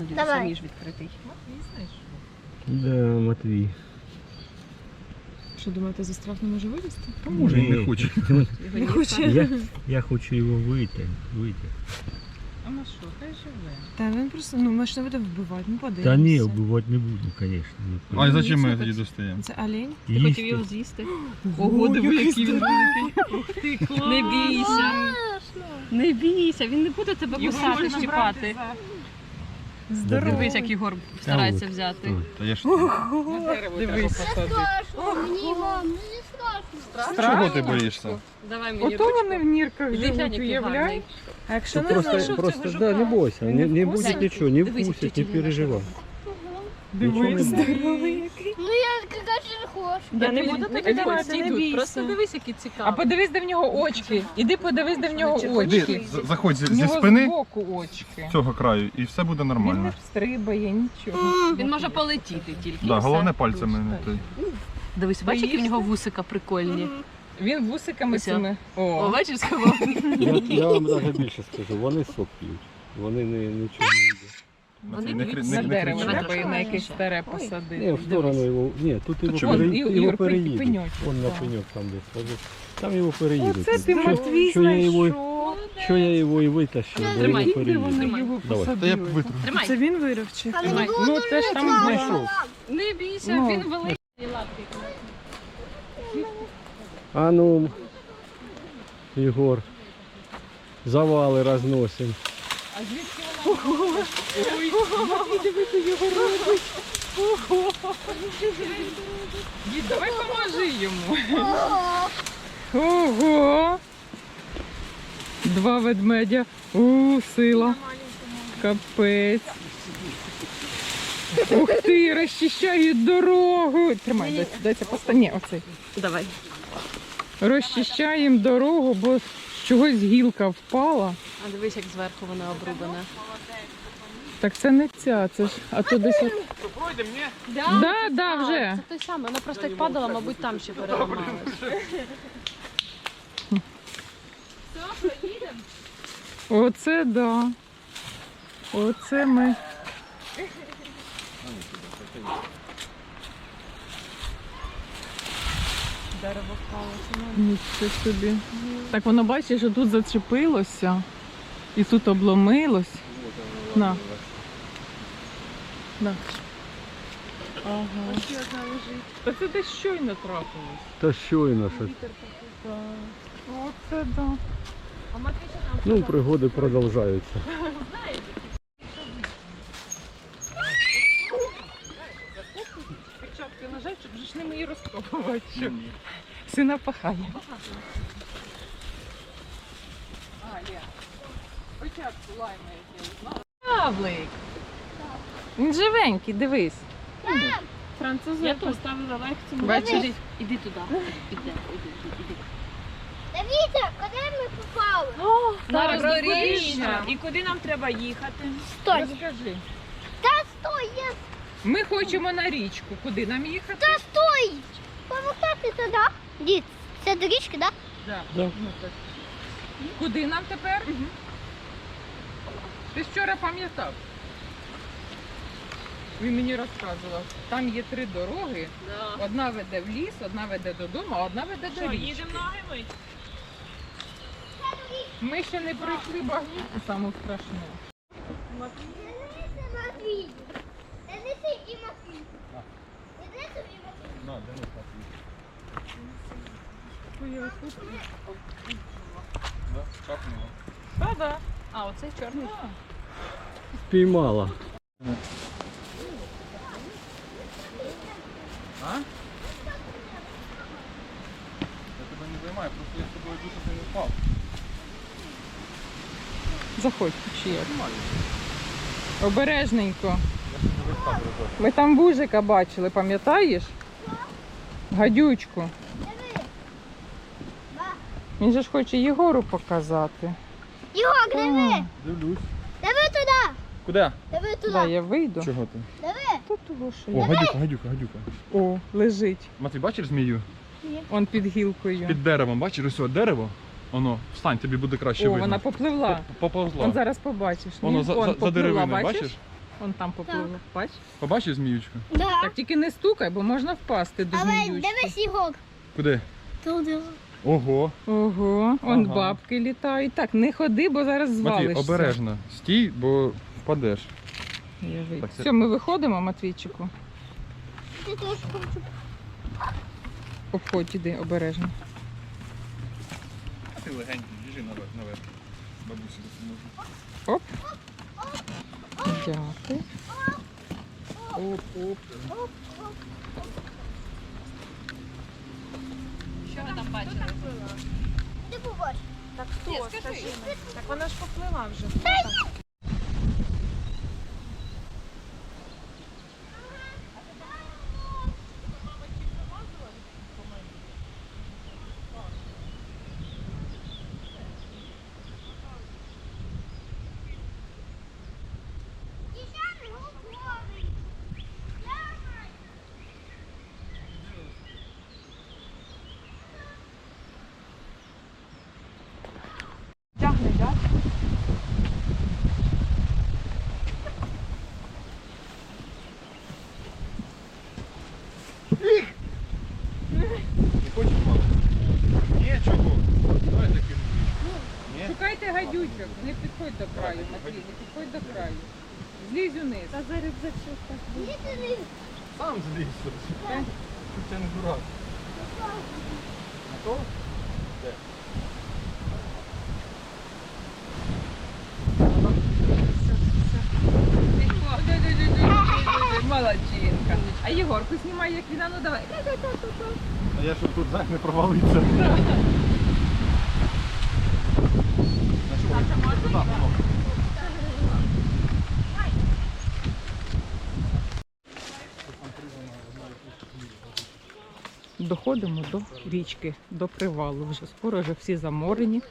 Обережно, дідусь, Давай. відкритий. Да, Матвій. Що думаєте, за страх не може вилізти? Може, і не хоче. Його Не хоче. Я, я хочу його вийти. вийти. А на що, хай живе. Та він просто, ну ми ж не будемо вбивати, ну подивимося. Та ні, вбивати не буду, звісно. А і зачем ми тоді достаємо? Це олень? Ти хотів його з'їсти? Ого, диви, який він великий. Ух ти, клас. Не бійся. Не бійся, він не буде тебе Його кусати, можна щіпати. за- Здоровий. Дивись, як Ігор старається взяти. Та я ж Дивись. Страшно. Мені, мам, мені страшно. чого ти боїшся? Давай мені Ото ручку. вони в нірках Іди глянь, живуть, який гарний. А якщо не просто, знайшов просто цього да, не бойся, не, не нічого, не Дивись, не переживай. Дивись. Здоровий який. Ну я кажу, не хочу. Я не буду тобі давати, не бійся. Просто дивись, які А подивись, де в нього очки. Іди подивись, де в нього очки. заходь зі, В зі нього спини збоку очки. з цього краю, і все буде Він не нормально. встрибає, нічого. Він може полетіти тільки. Да, головне пальцями не той. Дивись, бачиш, які в нього вусика прикольні. Він вусиками Ось цими. О, О, бачиш, сховав. Я, я вам навіть більше скажу, вони сок п'ють. Вони не, нічого не їдять. Вони Не, на дерево. Треба на якесь старе Ой. Ні, посадити. в сторону його. Ні, тут його, чому? пере, Ю- його Юр, переїдуть. на так. пеньок там десь. Там його переїдуть. Оце ти Що- Матвій що я його, знайшов. що я його і витащив, бо Тримай. його Де переїдуть. вони його Давай. Та я б посадили? витру. Тримай. Це він вирив чи? Тримай. Ну, дуже теж там знайшов. Не бійся, Ну. він великий. лапки. А ну, Єгор, завали розносим. Дід, давай поможи йому. Ого! Два ведмедя. У, сила. Капець. Ух ти, розчищають дорогу. Тримай, дай, дайте поста. Ні, оцей. Давай. Розчищаємо дорогу, бо чогось гілка впала. А дивись, як зверху вона обрубана. Так це не ця, це ж, а то десь. от- Да, Да, да, вже. Це той самий. Вона просто як падала, мабуть, там ще переламалась. Оце да. Оце ми. Дерево впало. Нічого собі. Так воно бачиш, що тут зачепилося і тут обломилось. На. На. Ага. Та це десь щойно трапилось. Та щойно що. Оце да. Ну, пригоди продовжуються. Мої розкопувати. Щоб сина пахає. Лайма знала. Павлик! Він живенький, дивись. Французи Я тут. поставили лекцію. Бачиш? Іди, іди туди. Іди, іди, іди. Дивіться, куди ми попали? На Роздоріжжя. І куди нам треба їхати? Стой. Розкажи. Та стой, я... Ми хочемо на річку. Куди нам їхати? Та стой! Помотати туди. Дід, це до річки, так? Да. Да. Ну, так. Куди нам тепер? Ти ж вчора пам'ятав. Він мені розказував. Там є три дороги. Да. Одна веде в ліс, одна веде додому, а одна веде до річки. їдемо ноги мить? Ми ще не пройшли багнюку саму страшну. Дивіться, Матвій. Дивіться, і Матвій. Дивіться, і Матвій. Та-да. А, оцей чорний. Спіймала. Я тебе не займаю, просто я з тобою щоб ти не впав. Заходь, ще як. Обережненько. Я ж тебе весь. Ми там вужика бачили, пам'ятаєш? Гадючку. Він же ж хоче Єгору показати. Ігор, диви. Дивлюсь. Диви туди. Куди? Диви туди. Да, я вийду. Чого ти? Диви. Та того, що О, я. гадюка, гадюка, гадюка. О, лежить. Матвій, бачиш змію? Он під гілкою. Під деревом, бачиш, ось дерево? Воно, встань, тобі буде краще О, видно. вона попливла. Поповзла. Он зараз побачиш. Воно Ні? за, Он за, за попливла, деревиною, бачиш? бачиш? Вон там поплило. Бач? Побачив зміючку? Да. Так тільки не стукай, бо можна впасти до Але зміючки. дивись його. Куди? Туди. Ого. Ого, он Ага. бабки літають. Так, не ходи, бо зараз Матвій, звалишся. обережно. Стій, бо впадеш. Я вийду. Так, це- Все, ми виходимо, Матвійчику. Ти теж хочу. Обходь іди, обережно. А ти легенький, біжи наверх. наверх. Бабусі допоможе. Оп. Дякую. Оп, оп. Що ви там бачили? Ти побачиш. Так хто? Скажи. Так вона ж поплила вже. Тягне, так? Не хочеш мати? Ні, чого? Давай таким. Ні? Шукайте гадючок, не підходь до краю, Матвій, не підходь до краю. Злізь униз. Ні, ти не. Сам злізь. Тут я не дурак. Готов? Де? Молодчинка. А Єгорку знімай, як він, ну давай. А я щоб тут знаєш, не провалився. На Туди. Доходимо до річки, до привалу. Вже скоро вже всі заморені.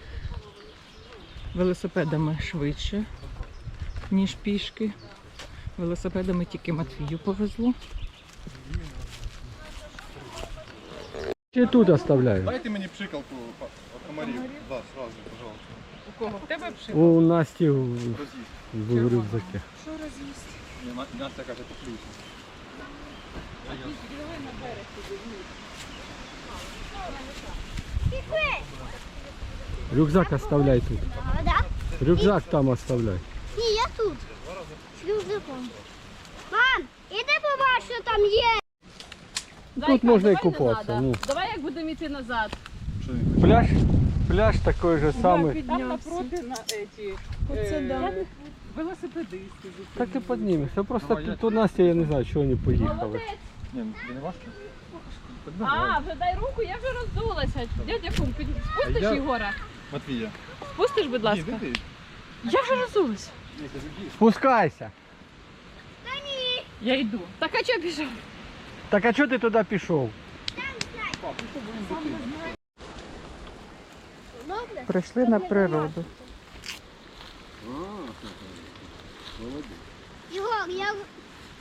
Велосипедами швидше, ніж пішки. Велосипедами тільки Матвію повезло. Чи тут оставляю? Дайте мені пшикалку от комарів. Да, сразу, пожалуйста. У кого? В тебе пшик? У Насті в, Роз'їсть. в рюкзакі. Що роз'їсти? Ні, На- Настя каже, поплюйся. Рюкзак оставляй тут. А, да? Рюкзак там оставляй. Ні, я тут. З рюкзаком. Мам, іди побачиш, що там є. Тут можна і купатися. Ну. Давай як будемо йти назад. Пляж, пляж такий же самий. Там напроти на еті, Оце е, да. велосипедисти. Так ти піднімешся. Просто тут у Насті, я не знаю, чого вони поїхали. Молодець. Ні, ну, тобі не важко? А, вже дай руку, я вже роздулася. Дядя Кум, під- спустиш я- Єгора? Матвія. Спустиш, будь Ні, ласка. де ти? Я вже роздулася. Спускайся. Я йду. Так а чого пішов? Так а чого ти туди пішов? Прийшли на природу. Ігор, я,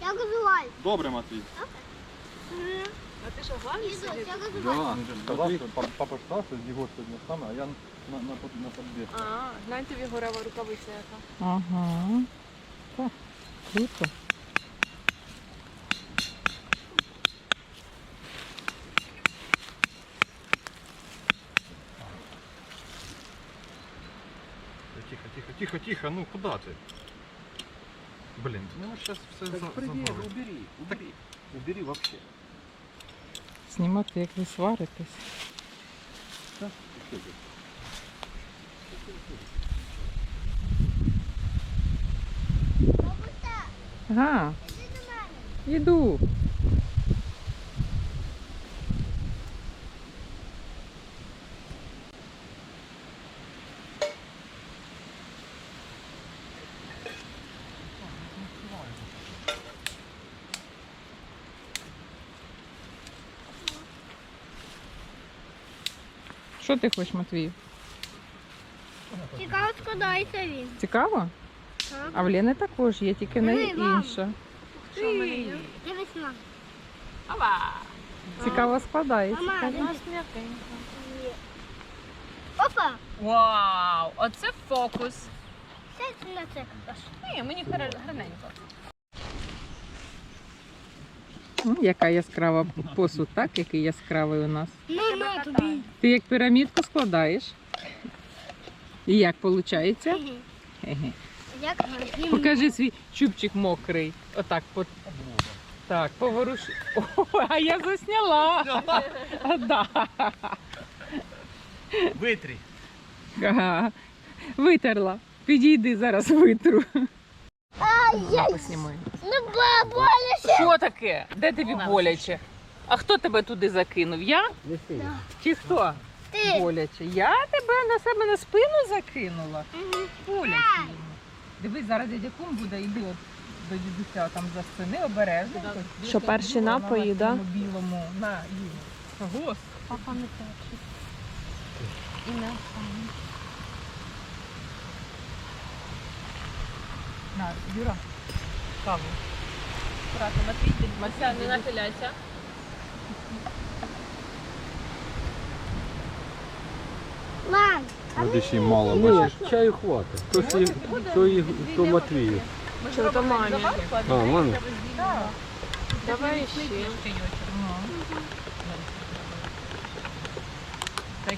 я. Добре, Матвій. А ти що, главний Іду, я. Він же ж сказав, що па- папа ж сказав, що сьогодні з а я на, на, под- на подбір. А, гляньте в Єгорова рукавиця яка. Ага. Так, круто. Тихо, тихо, тихо, тихо, ну куди ти? Блін, мене зараз все за, забавить. убери, убери. Убери вообще. Знімати, як ви сваритесь. Ага. Іду. Що ти хочеш, Матвій? Цікаво, складається він. Цікаво? Так. А в Лени також є, тільки в неї Диви, мам. інша. Що в мене є? Дивись, мам. Цікаво складається. Мама, нас м'якенька. Опа! Вау, оце фокус. Сядь на це. Ні, мені гарненько. Яка яскрава посуд, так? Який яскравий у нас. Ну, тобі. Ти як пірамідку складаєш. І як виходить? Як. Покажи свій чубчик мокрий. Отак. По... Так, поворуши. О, а я засняла. А, да. Витрі. Ага. Витерла. Підійди зараз витру. Я поснімаю. Ну, бабуля, Що таке? Де тобі боляче? А хто тебе туди закинув? Я? Чи хто? ти. Боляче. Я тебе на себе на спину закинула? Боляче йому. Дивись, зараз дядя кум буде, йди от до дідуся там за спини, обережно. Що, перші напої, да? На білому, на їм. Папа не перший. І не останній. На, Юра, каву. Аккуратно, Матвій, Матвій, не нахиляйся. Мам, Води ще й мало, Ні, чаю хватить. То, сі, то, і, то Матвію. Чи то мамі? А, мамі? Давай ще.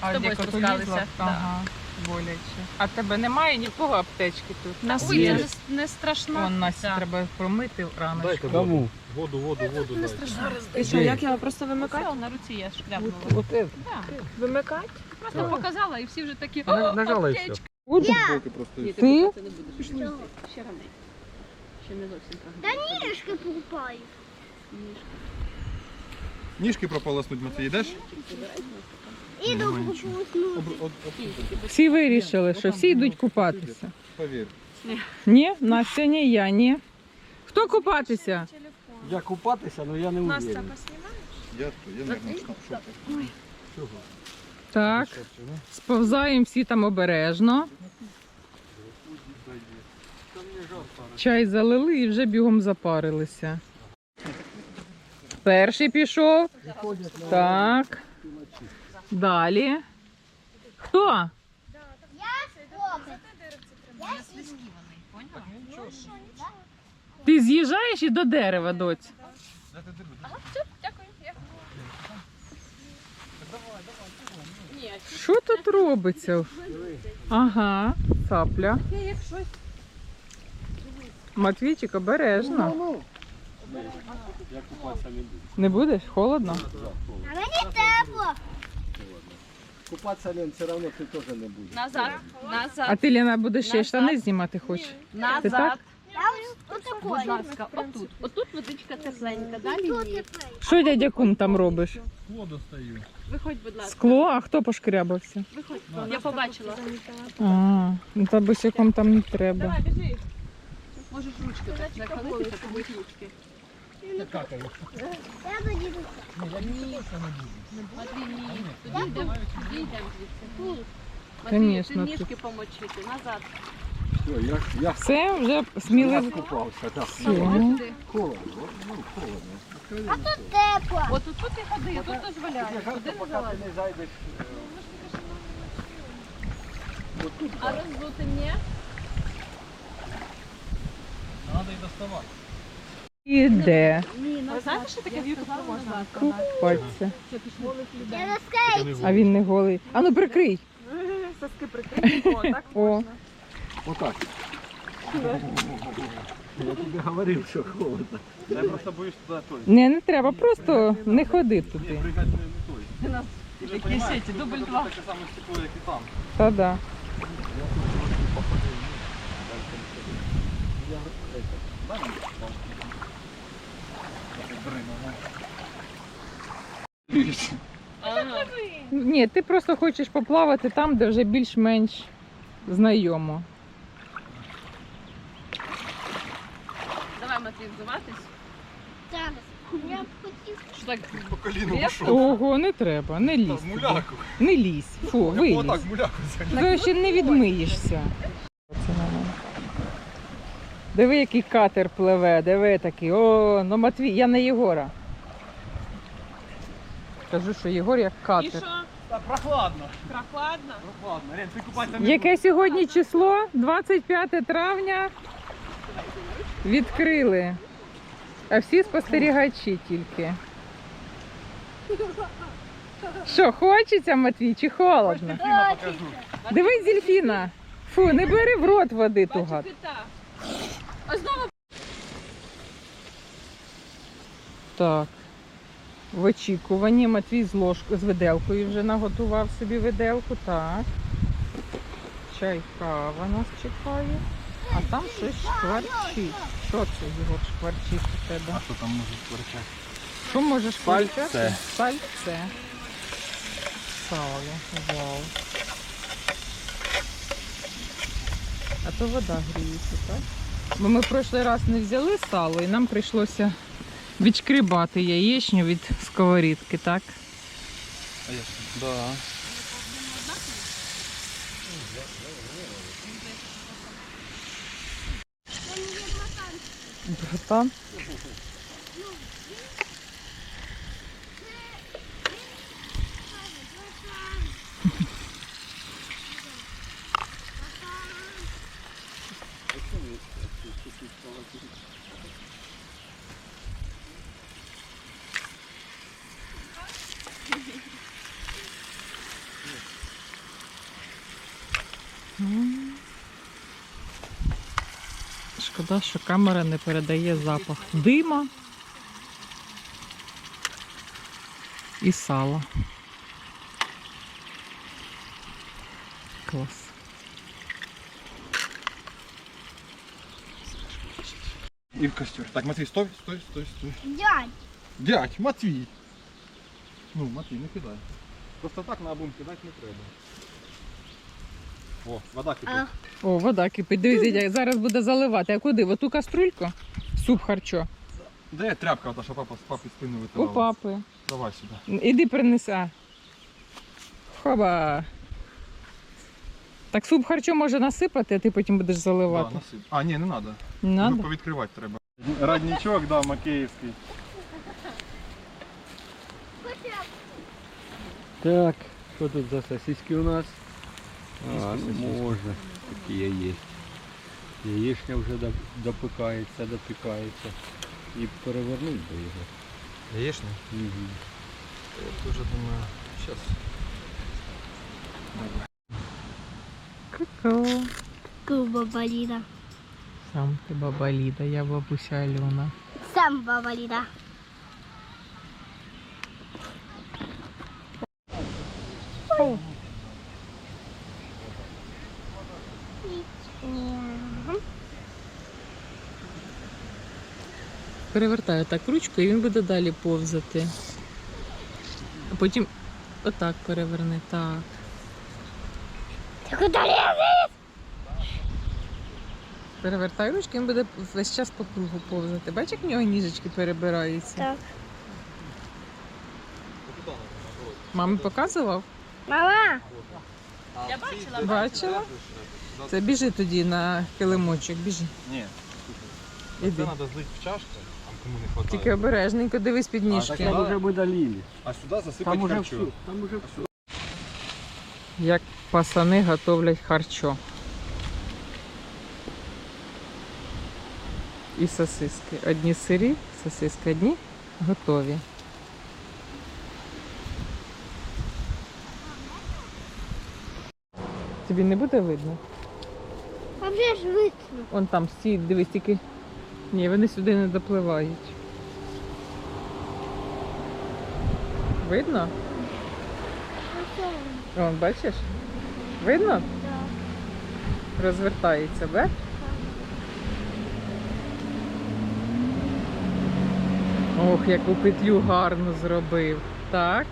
А з тобою спускалися, да. Ага, боляче. А тебе немає ні в кого аптечки тут? На Ой, світі це не, не страшно. Вон Насі Да. треба промити раночку. Дайте Кому? воду, воду, воду дайте. І що, як його просто вимикати? на руці я шкрябнула. От це. Вимикати? Просто показала і всі вже такі. На- Нажала і все. Отже, Боки просто. Ні, Ти? ти не будеш. Ще рано. Ще не зовсім програма. ніжки покупаю. Ніжки прополоснуть, Матвій, йдеш? Іду Об, всі вирішили, що всі йдуть купатися. повір. Ні, Настя, ні, я, ні. Хто купатися? Я купатися, але я не Настя, уверен. поснімаєш? Я, я не знаю, що ти. Чого? Так, це, ну? сповзаємо всі там обережно. Чай залили і вже бігом запарилися. Перший пішов. Так. Далі. Хто? Я Ти з'їжджаєш і до дерева, доць. Дякую. Що тут робиться? Ага, цапля. Матвійчик, обережно. Не будеш? Холодно? А мені тепло. Купатися Лен, все одно ти теж не будеш. Назад, назад, А ти, Ліна, будеш ще штани знімати хочеш? Ти так? назад. Я Будь ласка, отут. Отут водичка тепленька, далі ні. Що дядя кум там робиш? Скло достаю. Виходь, будь ласка. Скло, а хто пошкрябався? Виходь. Я побачила. А, ну та босяком там не треба. Давай, біжи. Можеш ручки так будуть ручки. Я тоді тут. Матвій, ні. Тоді йдемо, тоді йдемо звідси. Матвій, Конечно, ніжки помочити, назад. Все, я, я, Все, вже я сміливо. купався, так. Все. Холодно, ну, холодно. Тепло. От тут ти ходи, тут дозволяє. Я Туди не поки залазь. ти не зайдеш. А роздути ні? Треба і доставати. Іде Ви знаєте, що таке в можна? купатися. Я. А він не голий. А ну прикрий. Соски прикриті. О, так О, Отак. Я тобі говорив, що холодно. Я просто боюсь туди той. не, не треба, просто не ходи туди. Сеті, що дубль два. Таке саме стекло, як і там. Та да. Ні, ти просто хочеш поплавати там, де вже більш-менш знайомо. Давай, Матвій, взуватись. Зараз. Я б хотів. Що так? По коліну пішов. Ого, не треба, не лізь. туди. муляку. Не лізь. Фу, Я вилізь. отак муляку заняв. Ти ще не відмиєшся. Диви, який катер пливе, диви такий. О, ну Матвій, я не Єгора. Кажу, що Єгор як І катер. що? Та прохладно. Прохладно? Прохладно. Рен, ти купатися не Яке сьогодні число? 25 травня. Відкрили А всі спостерігачі тільки. Що, хочеться, Матвій, чи холодно? Дельфіна покажу. Дивись, Зільфіна. Фу, не бери в рот води Бачу туга. кита. А знову Так. В очікуванні Матвій з ложкою, з виделкою вже наготував собі виделку. Так. Чай, кава нас чекає. А там щось шкварчить. Що це його шкварчить у тебе? А що там може творчати? Що можеш Сальце. включати? Сальце. Сало. Вау. А то вода гріється, так? Бо ми в прошлий раз не взяли сало і нам прийшлося відшкрібати яєчню від сковорідки, так? Да. Братан. М. Шкода, що камера не передає запах дима і сала. Клас. І в костер. Так, Матвій, стой, стой, стой, стой. Дядь, Дядь, Матвій. Ну, Матвій, не кидай. Просто так на обум кидати не треба. О, вода кипить. А. О, вода кипить. Дивись, дядя, зараз буде заливати. А куди? В оту каструльку? Суп харчо. Де тряпка, та що папа з папи спину У папи. Давай сюди. Іди принеси. Хоба. Так суп харчо може насипати, а ти потім будеш Да, заливати. насип. А, ні, не треба. Не Ну, надо? повідкривати треба. Раднічок, да, макеївський. Так, що тут за сосиски у нас? А, ну можна. Такі є. Яєчня вже доп- допікається, допікається. І перевернути би його. Яєчня? Угу. Я дуже думаю, зараз. Ку-ку. Куба Баліда. Сам ти баба Ліда, я бабуся Альона. Сам баба Ліда. Перевертаю так ручку і він буде далі повзати. А потім отак переверни. Так. Ти куди лізеш? Перевертай ручку, він буде весь час по кругу повзати. Бачиш, як в нього ніжечки перебираються? Так. Мамі показував? Мама, я бачила. Бачила? Це біжи тоді на килимочок, біжи. Ні, Іди. це треба злити в чашку, кому не вистачає. Тільки обережненько дивись під ніжки. так, вже буде лілі. А сюди засипати Там уже харчу. все. Там уже все. Як пасани готовлять харчо. І сосиски. Одні сирі, сосиски одні готові. Тобі не буде видно? а вже ж висну. Вон там всі, дивись, тільки. Ні, вони сюди не допливають. Видно? Вон, бачиш? Видно? Так. Розвертається, бе? Ох, яку петлю гарно зробив. Так.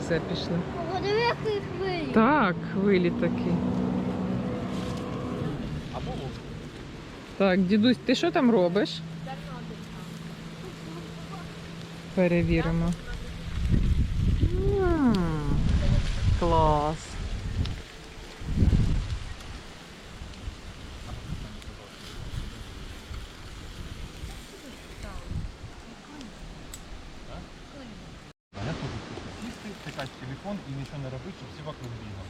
Все, пішли. Подиви, який хвилі. Так, хвилі такі. Або Так, дідусь, ти що там робиш? Перевіримо. Клас. Телефон і нічого не робити, щоб всі вокруг бігали.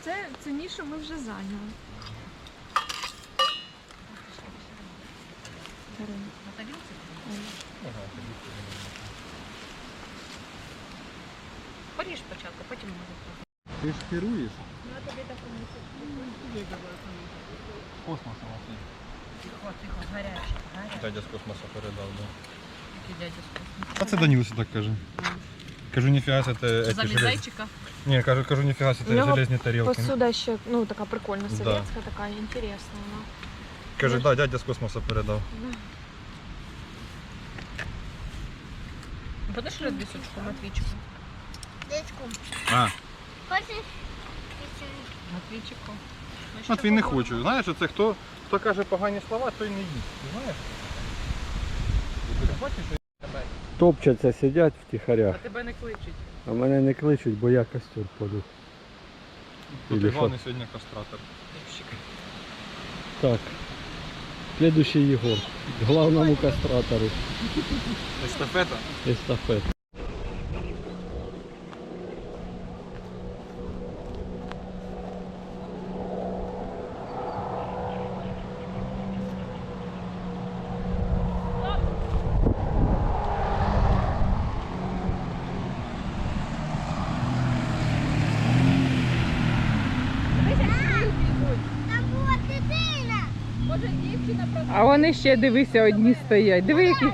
Це, це ми вже зайняли. На тарілці? Ага, тоді Поріж спочатку, потім може. Ти ж керуєш? Космосом оцей. Тихо, тихо, гаряче, гаряче. Дядя з космосу передав, да. Який дядя з космосу. А це Данілці так каже. Кажу, ніфіга це те, Це эти замість железні. зайчика. Ні, кажу, кажу, ніфіга це У те нього железні тарілки. Посуда ще, ну, така прикольна, Да. совєтська, така інтересна вона. Каже, да, дядя з космосу передав. Будеш редисочку, Матвійчику? Дечку. А, Хочеш? Матвійчику. Ну, що Матвій не попробуй. хочу. Знаєш, це хто, хто каже погані слова, той не їсть. Ти Знаєш? Ти бачиш, Топчаться, сидять А втіхарях, тебе не кличуть. а мене не кличуть, бо я костер поду. Тут Или головний сьогодні кастратор. Так. Следующий Егор. Главному кастратору. Естафета? Естафет. Там була дитина. Може дівчина просто А вони ще дивися, одні стоять. Диви, які.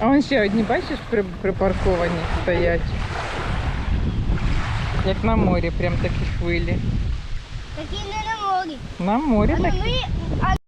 А вон ще одні, бачиш, при, припарковані стоять. Як на морі, прям такі хвилі. Такі не на морі. На морі такі.